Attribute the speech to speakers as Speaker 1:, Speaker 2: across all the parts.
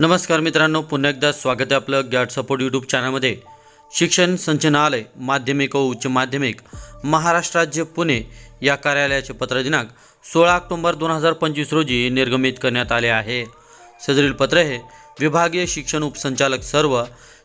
Speaker 1: नमस्कार मित्रांनो पुन्हा एकदा स्वागत आहे आपलं गॅट सपोर्ट यूट्यूब चॅनलमध्ये. शिक्षण संचनालय माध्यमिक व उच्च माध्यमिक महाराष्ट्र राज्य पुणे या कार्यालयाचे पत्र दिनांक सोळा ऑक्टोंबर दोन हजार पंचवीस रोजी निर्गमित करण्यात आले आहे. सदरील पत्र हे विभागीय शिक्षण उपसंचालक सर्व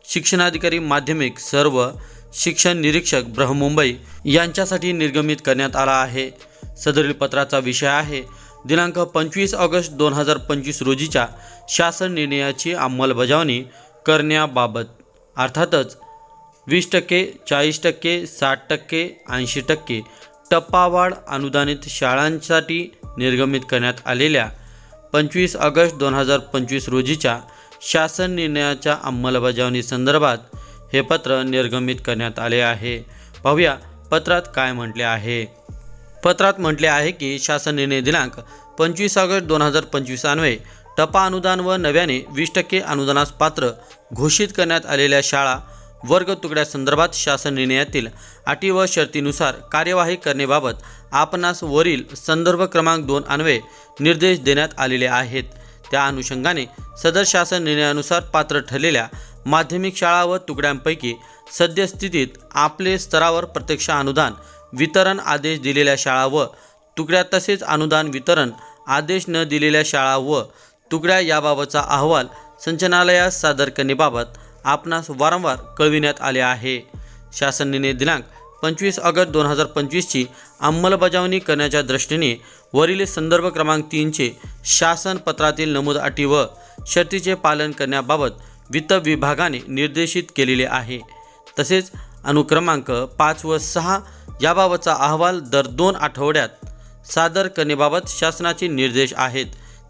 Speaker 1: शिक्षणाधिकारी माध्यमिक सर्व शिक्षण निरीक्षक बृहमुंबई यांच्यासाठी निर्गमित करण्यात आला आहे. सदरील पत्राचा विषय आहे दिनांक पंचवीस ऑगस्ट दोन हजार पंचवीस रोजीच्या शासन निर्णयाची अंमलबजावणी करण्याबाबत अर्थातच वीस टक्के चाळीस टक्के साठ टक्के ऐंशी टक्के टप्पावाढ अनुदानित शाळांसाठी निर्गमित करण्यात आलेल्या पंचवीस ऑगस्ट दोन हजार पंचवीस रोजीच्या शासन निर्णयाच्या अंमलबजावणी संदर्भात हे पत्र निर्गमित करण्यात आले आहे. पाहूया पत्रात काय म्हटले आहे. पत्रात म्हटले आहे की शासन निर्णय दिनांक पंचवीस ऑगस्ट दोन हजार पंचवीस अन्वये टपा अनुदान व नव्याने वीस टक्के अनुदानास पात्र घोषित करण्यात आलेल्या शाळा वर्ग तुकड्यासंदर्भात शासन निर्णयातील अटी व शर्तीनुसार कार्यवाही करण्याबाबत आपणास वरील संदर्भ क्रमांक दोन अन्वये निर्देश देण्यात आलेले आहेत. त्या अनुषंगाने सदर शासन निर्णयानुसार पात्र ठरलेल्या माध्यमिक शाळा व तुकड्यांपैकी सद्यस्थितीत आपले स्तरावर प्रत्यक्ष अनुदान वितरण आदेश दिलेल्या शाळा व तुकड्या तसेच अनुदान वितरण आदेश न दिलेल्या शाळा व तुकड्या याबाबतचा अहवाल संचालनालयास सादर करण्याबाबत आपणास वारंवार कळविण्यात आले आहे. शासन निर्णय दिनांक पंचवीस ऑगस्ट दोन हजार पंचवीसची अंमलबजावणी करण्याच्या दृष्टीने वरील संदर्भ क्रमांक तीनचे शासन पत्रातील नमूद अटी व शर्तीचे पालन करण्याबाबत वित्त विभागाने निर्देशित केलेले आहे. तसेच अनुक्रमांक पाच व सहा याबाबतचा अहवाल दर दोन आठवड्यात सादर करण्याबाबत शासनाचे निर्देश आहेत.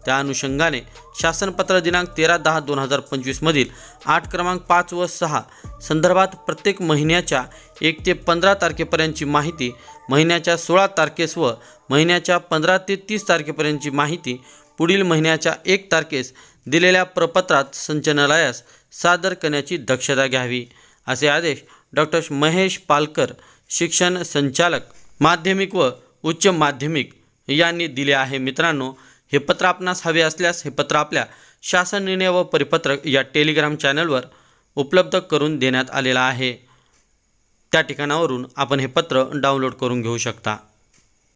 Speaker 1: त्या अनुषंगाने शासनपत्र दिनांक तेरा दहा दोन हजार पंचवीसमधील आठ क्रमांक पाच व सहा संदर्भात प्रत्येक महिन्याच्या एक ते पंधरा तारखेपर्यंतची माहिती महिन्याच्या सोळा तारखेस व महिन्याच्या पंधरा ते तीस तारखेपर्यंतची माहिती पुढील महिन्याच्या एक तारखेस दिलेल्या प्रपत्रात संचालनालयास सादर करण्याची दक्षता घ्यावी असे आदेश डॉक्टर महेश पालकर शिक्षण संचालक माध्यमिक व उच्च माध्यमिक यांनी दिले आहे. मित्रांनो हे पत्र आपणास हवे असल्यास हे पत्र आपल्या शासन निर्णय व परिपत्रक या टेलिग्राम चॅनलवर उपलब्ध करून देण्यात आलेलं आहे. त्या ठिकाणावरून आपण हे पत्र डाउनलोड करून घेऊ शकता.